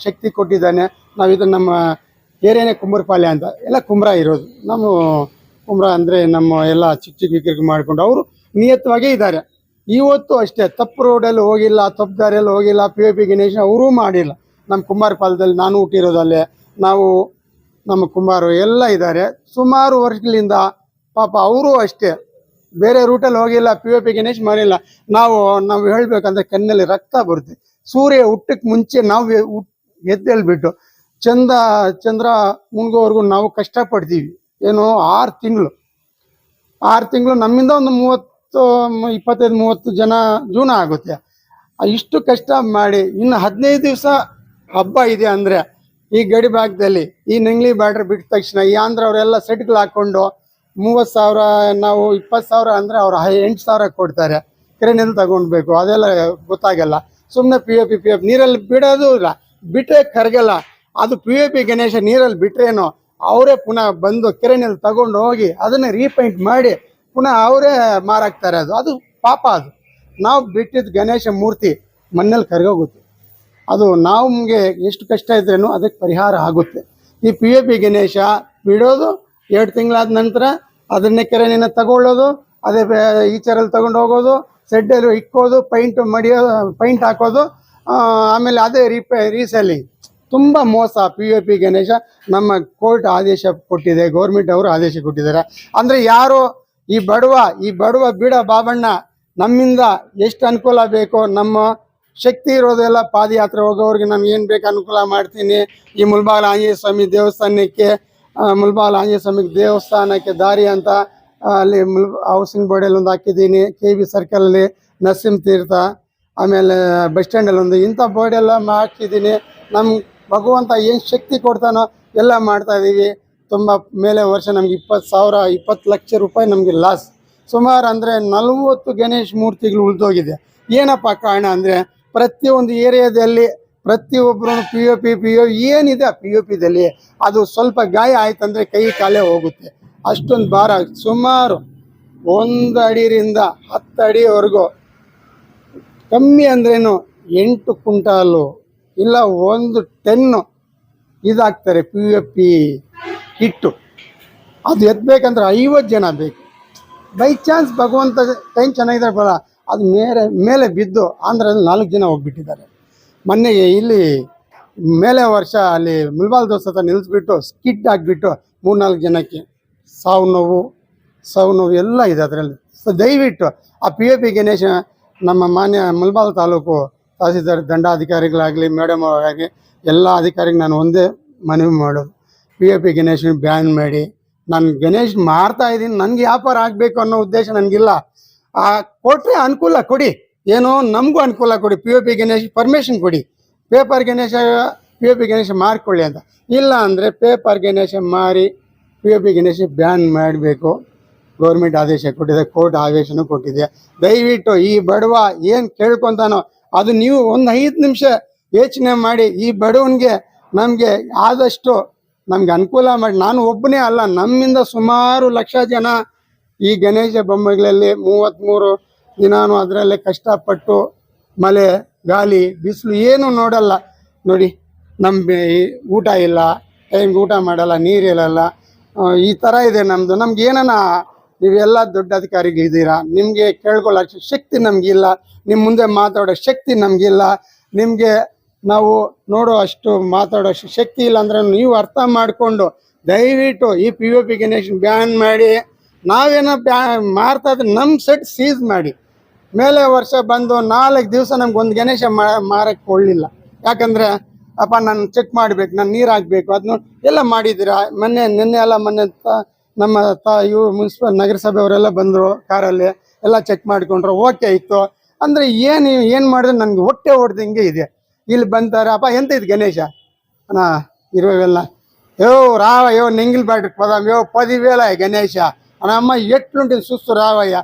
ಶಕ್ತಿ ಕೊಟ್ಟಿದ್ದಾನೆ. ನಾವು ಇದು ನಮ್ಮ ಏರಿಯಾನೇ ಕುಂಬರಪಾಳ್ಯ ಅಂತ. ಎಲ್ಲ ಕುಂಬ್ರ ಇರೋದು. ನಮ್ಮ ಕುಂಬ್ರ ಅಂದರೆ ನಮ್ಮ ಎಲ್ಲ ಚಿಕ್ಕ ಚಿಕ್ಕ ಮಾಡಿಕೊಂಡು, ಅವರು ನಿಯತವಾಗೇ ಇದ್ದಾರೆ. ಇವತ್ತು ಅಷ್ಟೇ, ತಪ್ಪು ರೋಡಲ್ಲಿ ಹೋಗಿಲ್ಲ ತಪ್ಪು ದಾರಿಯಲ್ಲಿ ಹೋಗಿಲ್ಲ ಪಿ ಒ ಪಿ ಗಣೇಶ್ ಅವರೂ ಮಾಡಿಲ್ಲ. ನಮ್ಮ ಕುಂಬಾರಪಾಳ್ಯದಲ್ಲಿ ನಾನು ಹುಟ್ಟಿರೋದಲ್ಲೇ, ನಾವು ನಮ್ಮ ಕುಂಬಾರು ಎಲ್ಲ ಇದ್ದಾರೆ. ಸುಮಾರು ವರ್ಷಗಳಿಂದ ಪಾಪ ಅವರು ಅಷ್ಟೇ, ಬೇರೆ ರೂಟಲ್ಲಿ ಹೋಗಿಲ್ಲ ಪಿ ಒ ಪಿ ಗಣೇಶ್ ಮಾಡಿಲ್ಲ. ನಾವು ನಾವು ಹೇಳಬೇಕಂದ್ರೆ ಕಣ್ಣಲ್ಲಿ ರಕ್ತ ಬರುತ್ತೆ. ಸೂರ್ಯ ಹುಟ್ಟಕ್ಕೆ ಮುಂಚೆ ನಾವು ಎದ್ದೇಳ್ಬಿಟ್ಟು ಚಂದ, ಚಂದ್ರ ಮುಂಗೋವರೆಗೂ ನಾವು ಕಷ್ಟಪಡ್ತೀವಿ. ಏನು ಆರು ತಿಂಗಳು ಆರು ತಿಂಗಳು ನಮ್ಮಿಂದ ಒಂದು ಮೂವತ್ತು ಮ- ಇಪ್ಪತ್ತೈದು, ಮೂವತ್ತು ಜನ ಜೀವನ ಆಗುತ್ತೆ. ಇಷ್ಟು ಕಷ್ಟ ಮಾಡಿ, ಇನ್ನು ಹದಿನೈದು ದಿವಸ ಹಬ್ಬ ಇದೆ ಅಂದರೆ, ಈ ಗಡಿ ಭಾಗದಲ್ಲಿ, ಈ ನಂಗ್ಲಿ ಬಾರ್ಡರ್ ಬಿಟ್ಟ ತಕ್ಷಣ, ಈ ಆಂಧ್ರ ಅವರೆಲ್ಲ ಸೆಟ್ಗಳು ಹಾಕ್ಕೊಂಡು ಮೂವತ್ತು ಸಾವಿರ, ನಾವು ಇಪ್ಪತ್ತು ಸಾವಿರ ಅಂದರೆ ಅವ್ರು ಎಂಟು ಸಾವಿರ ಕೊಡ್ತಾರೆ. ಕ್ರೇನಲ್ಲಿ ತಗೊಂಡ್ಬೇಕು, ಅದೆಲ್ಲ ಗೊತ್ತಾಗಲ್ಲ. ಸುಮ್ಮನೆ P O P P F ನೀರಲ್ಲಿ ಬಿಡೋದು ಇಲ್ಲ. ಬಿಟ್ಟರೆ ಕರಗಲ್ಲ, ಅದು ಪಿ ಒ ಪಿ ಗಣೇಶ ನೀರಲ್ಲಿ ಬಿಟ್ಟರೇನೋ ಅವರೇ ಪುನಃ ಬಂದು ಕೆರೆನಲ್ಲಿ ತಗೊಂಡು ಹೋಗಿ, ಅದನ್ನು ರೀಪೇಂಟ್ ಮಾಡಿ ಪುನಃ ಅವರೇ ಮಾರಾಕ್ತಾರೆ ಅದು. ಅದು ಪಾಪ ಅದು. ನಾವು ಬಿಟ್ಟಿದ್ದು ಗಣೇಶ ಮೂರ್ತಿ ಮಣ್ಣಲ್ಲಿ ಕರಗೋಗುತ್ತೆ. ಅದು ನಮಗೆ ಎಷ್ಟು ಕಷ್ಟ ಇದ್ರೇನು ಅದಕ್ಕೆ ಪರಿಹಾರ ಆಗುತ್ತೆ. ಈ ಪಿ ಎ ಪಿ ಗಣೇಶ ಬಿಡೋದು ಎರಡು ತಿಂಗಳಾದ ನಂತರ ಅದನ್ನೇ ನಿನ್ನ ತಗೊಳ್ಳೋದು, ಅದೇ ಈಚರಲ್ಲಿ ತಗೊಂಡು ಹೋಗೋದು, ಸೆಡ್ಡಲ್ಲಿ ಇಕ್ಕೋದು, ಪೈಂಟ್ ಮಡಿಯೋದು ಪೈಂಟ್ ಹಾಕೋದು ಆಮೇಲೆ ಅದೇ ರಿಪೇ, ರೀಸೆಲ್ಲಿಂಗ್. ತುಂಬ ಮೋಸ ಪಿ ಎ ಪಿ ಗಣೇಶ. ನಮ್ಮ ಕೋರ್ಟ್ ಆದೇಶ ಕೊಟ್ಟಿದೆ, ಗೌರ್ಮೆಂಟ್ ಅವರು ಆದೇಶ ಕೊಟ್ಟಿದ್ದಾರೆ. ಅಂದರೆ ಯಾರು ಈ ಬಡವ ಈ ಬಡವ ಬಿಡ ಬಾಬಣ್ಣ, ನಮ್ಮಿಂದ ಎಷ್ಟು ಅನುಕೂಲ ಬೇಕೋ ನಮ್ಮ ಶಕ್ತಿ ಇರೋದೆಲ್ಲ ಪಾದಯಾತ್ರೆ ಹೋಗೋರಿಗೆ ನಮ್ಗೆ ಏನು ಬೇಕು ಅನುಕೂಲ ಮಾಡ್ತೀನಿ. ಈ ಮುಲ್ಬಾಲ್ ಆಂಜನೇಯ ಸ್ವಾಮಿ ದೇವಸ್ಥಾನಕ್ಕೆ ಮುಲ್ಬಾಲ್ ಆಂಜನೇಯ ಸ್ವಾಮಿ ದೇವಸ್ಥಾನಕ್ಕೆ ದಾರಿ ಅಂತ ಅಲ್ಲಿ ಮುಲ್ ಹೌಸಿಂಗ್ ಬೋರ್ಡಲ್ಲಿ ಒಂದು ಹಾಕಿದ್ದೀನಿ. ಕೆ ಬಿ ಸರ್ಕಲಲ್ಲಿ ನರಸಿಂಹ ತೀರ್ಥ, ಆಮೇಲೆ ಬಸ್ ಸ್ಟ್ಯಾಂಡಲ್ಲಿ ಒಂದು ಇಂಥ ಬೋರ್ಡ್ ಎಲ್ಲ ಹಾಕಿದ್ದೀನಿ. ನಮ್ಮ ಭಗವಂತ ಏನು ಶಕ್ತಿ ಕೊಡ್ತಾನೋ ಎಲ್ಲ ಮಾಡ್ತಾ ಇದ್ದೀವಿ ತುಂಬ ಮೇಲೆ ವರ್ಷ ನಮ್ಗೆ ಇಪ್ಪತ್ತು ಸಾವಿರ, ಇಪ್ಪತ್ತು ಲಕ್ಷ ರೂಪಾಯಿ ನಮಗೆ ಲಾಸ್ ಸುಮಾರು ಅಂದರೆ ನಲವತ್ತು ಗಣೇಶ್ ಮೂರ್ತಿಗಳು ಉಳಿದೋಗಿದೆ. ಏನಪ್ಪ ಕಾರಣ ಅಂದರೆ ಪ್ರತಿಯೊಂದು ಏರಿಯಾದಲ್ಲಿ ಪ್ರತಿಯೊಬ್ಬರು P U P P U ಏನಿದೆ ಪಿ ಯು ಪಿದಲ್ಲಿ ಅದು ಸ್ವಲ್ಪ ಗಾಯ ಆಯ್ತಂದರೆ ಕೈ ಕಾಲೇ ಹೋಗುತ್ತೆ. ಅಷ್ಟೊಂದು ಭಾರ, ಸುಮಾರು ಒಂದು ಅಡಿರಿಂದ ಹತ್ತು ಅಡಿವರೆಗೂ ಕಮ್ಮಿ ಅಂದ್ರೇನು ಎಂಟು ಕುಂಟಾಲು ಇಲ್ಲ ಒಂದು ಟೆನ್ನು ಇದಾಗ್ತಾರೆ ಪಿ ಯು ಪಿ ಹಿಟ್ಟು ಅದು ಎತ್ತಬೇಕಂದ್ರೆ ಐವತ್ತು ಜನ ಬೇಕು. ಬೈ ಚಾನ್ಸ್ ಭಗವಂತ ಟೈಮ್ ಚೆನ್ನಾಗಿದ್ದಾರೆ ಬಲ ಅದು ಮೇಲೆ ಮೇಲೆ ಬಿದ್ದು ಆಂಧ್ರದಲ್ಲಿ ನಾಲ್ಕು ಜನ ಹೋಗ್ಬಿಟ್ಟಿದ್ದಾರೆ. ಮೊನ್ನೆಗೆ ಇಲ್ಲಿ ಮೇಲೆ ವರ್ಷ ಅಲ್ಲಿ ಮುಲ್ಬಾಲ್ ದೋಸ್ ಹತ್ರ ನಿಲ್ಲಿಸ್ಬಿಟ್ಟು ಸ್ಕಿಡ್ ಆಗಿಬಿಟ್ಟು ಮೂರ್ನಾಲ್ಕು ಜನಕ್ಕೆ ಸಾವು ನೋವು ಸಾವು ನೋವು ಎಲ್ಲ ಇದೆ ಅದರಲ್ಲಿ. ಸೊ ದಯವಿಟ್ಟು ಆ ಪಿ ಎ ಪಿ ಗಣೇಶ, ನಮ್ಮ ಮಾನ್ಯ ಮುಲ್ಬಾಲ್ ತಾಲೂಕು ತಹಸೀಲ್ದಾರ್, ದಂಡಾಧಿಕಾರಿಗಳಾಗಲಿ ಮೇಡಮ್ ಅವರಾಗಲಿ, ಎಲ್ಲ ಅಧಿಕಾರಿಗೆ ನಾನು ಒಂದೇ ಮನವಿ ಮಾಡೋದು. ಪಿ ಎ ಪಿ ಗಣೇಶನ ಬ್ಯಾನ್ ಮಾಡಿ. ನಾನು ಗಣೇಶ್ ಮಾರ್ತಾ ಇದ್ದೀನಿ, ನನಗೆ ವ್ಯಾಪಾರ ಆಗಬೇಕು ಅನ್ನೋ ಉದ್ದೇಶ ನನಗಿಲ್ಲ. ಆ ಕೊಟ್ಟರೆ ಅನುಕೂಲ ಕೊಡಿ. ಏನೋ ನಮಗೂ ಅನುಕೂಲ ಕೊಡಿ. P O P Ganesh permission ಕೊಡಿ. Paper Ganesha P O P Ganesha ಮಾರ್ಕೊಳ್ಳಿ ಅಂತ. ಇಲ್ಲ ಅಂದರೆ ಪೇಪರ್ ಗಣೇಶ ಮಾರಿ P O P Ganesha ban ಮಾಡಬೇಕು. ಗೌರ್ಮೆಂಟ್ ಆದೇಶ ಕೊಟ್ಟಿದೆ ಕೋರ್ಟ್ ಆದೇಶನೂ ಕೊಟ್ಟಿದೆ. ದಯವಿಟ್ಟು ಈ ಬಡವ ಏನು ಕೇಳ್ಕೊತಾನೋ, ಅದು ನೀವು ಒಂದು ಐದು ನಿಮಿಷ ಯೋಚನೆ ಮಾಡಿ, ಈ ಬಡವನಿಗೆ ನಮಗೆ ಆದಷ್ಟು ನಮ್ಗೆ ಅನುಕೂಲ ಮಾಡಿ, ನಾನು ಒಬ್ಬನೇ ಅಲ್ಲ, ನಮ್ಮಿಂದ ಸುಮಾರು ಲಕ್ಷ ಜನ ಈ ಗಣೇಶ ಬೊಮ್ಮೆಗಳಲ್ಲಿ ಮೂವತ್ತ್ಮೂರು ದಿನಾನು ಅದರಲ್ಲೇ ಕಷ್ಟಪಟ್ಟು ಮಳೆ, ಗಾಳಿ, ಬಿಸಿಲು ಏನು ನೋಡಲ್ಲ. ನೋಡಿ ನಮ್ಮ ಊಟ ಇಲ್ಲ ಟೈಮ್ಗೆ ಊಟ ಮಾಡಲ್ಲ ನೀರಿರಲ್ಲ ಈ ಥರ ಇದೆ ನಮ್ಮದು ನಮ್ಗೆ ಏನನ ನೀವೆಲ್ಲ ದೊಡ್ಡ ಅಧಿಕಾರಿಗಳಿದ್ದೀರಾ? ನಿಮಗೆ ಕೇಳ್ಕೊಳ್ಳೋ ಶಕ್ತಿ ನಮಗಿಲ್ಲ. ನಿಮ್ಮ ಮುಂದೆ ಮಾತಾಡೋ ಶಕ್ತಿ ನಮಗಿಲ್ಲ. ನಿಮಗೆ ನಾವು ನೋಡೋ ಅಷ್ಟು ಮಾತಾಡೋ ಶಕ್ತಿ ಇಲ್ಲ ಅಂದ್ರೆ ನೀವು ಅರ್ಥ ಮಾಡಿಕೊಂಡು ದಯವಿಟ್ಟು ಈ P O P Ganesh ban ಮಾಡಿ. ನಾವೇನೋ ಬ್ಯಾ, ಮಾರ್ತಾ ಇದ್ರೆ ನಮ್ಮ ಸೆಟ್ ಸೀಸ್ ಮಾಡಿ. ಮೇಲೆ ವರ್ಷ ಬಂದು ನಾಲ್ಕು ದಿವಸ ನಮ್ಗೆ ಒಂದು ಗಣೇಶ ಮಾರಕ್ಕೆ ಕೊಳ್ಳಿಲ್ಲ ಯಾಕಂದ್ರೆ, ಅಪ್ಪ ನಾನು ಚೆಕ್ ಮಾಡ್ಬೇಕು, ನಾನು ನೀರು ಹಾಕ್ಬೇಕು ಅದನ್ನ ಎಲ್ಲ ಮಾಡಿದ್ದೀರಾ? ಮೊನ್ನೆ, ನಿನ್ನೆ ಎಲ್ಲ ಮೊನ್ನೆ ನಮ್ಮ ತ ಇವು ಮುನ್ಸಿಪಲ್ ನಗರಸಭೆಯವರೆಲ್ಲ ಬಂದರು ಕಾರಲ್ಲಿ, ಎಲ್ಲ ಚೆಕ್ ಮಾಡಿಕೊಂಡ್ರು ಓಕೆ ಇತ್ತು. ಅಂದರೆ ಏನು ಏನು ಮಾಡಿದ್ರೆ ನನಗೆ ಹೊಟ್ಟೆ ಹೊಡೆದಂಗೆ ಇದೆ. ಇಲ್ಲಿ ಬಂತಾರೆ. ಅಪ್ಪ, ಎಂತ ಇದು ಗಣೇಶ? ಅಣ್ಣ, ಇರುವವೆಲ್ಲ. ಯೋ, ರಾವ, ಯೋ, ನೆಂಗಿಲ್ ಬ್ಯಾಟ್ರಿ ಪದಾಮ್. ಯೋ, ಪದಿವೇಲ ಗಣೇಶ. ಅಣ್ಣ, ಅಮ್ಮ ಎಟ್ಲುಂಟಿನ ಸುಸ್ತು ರಾವಯ್ಯ.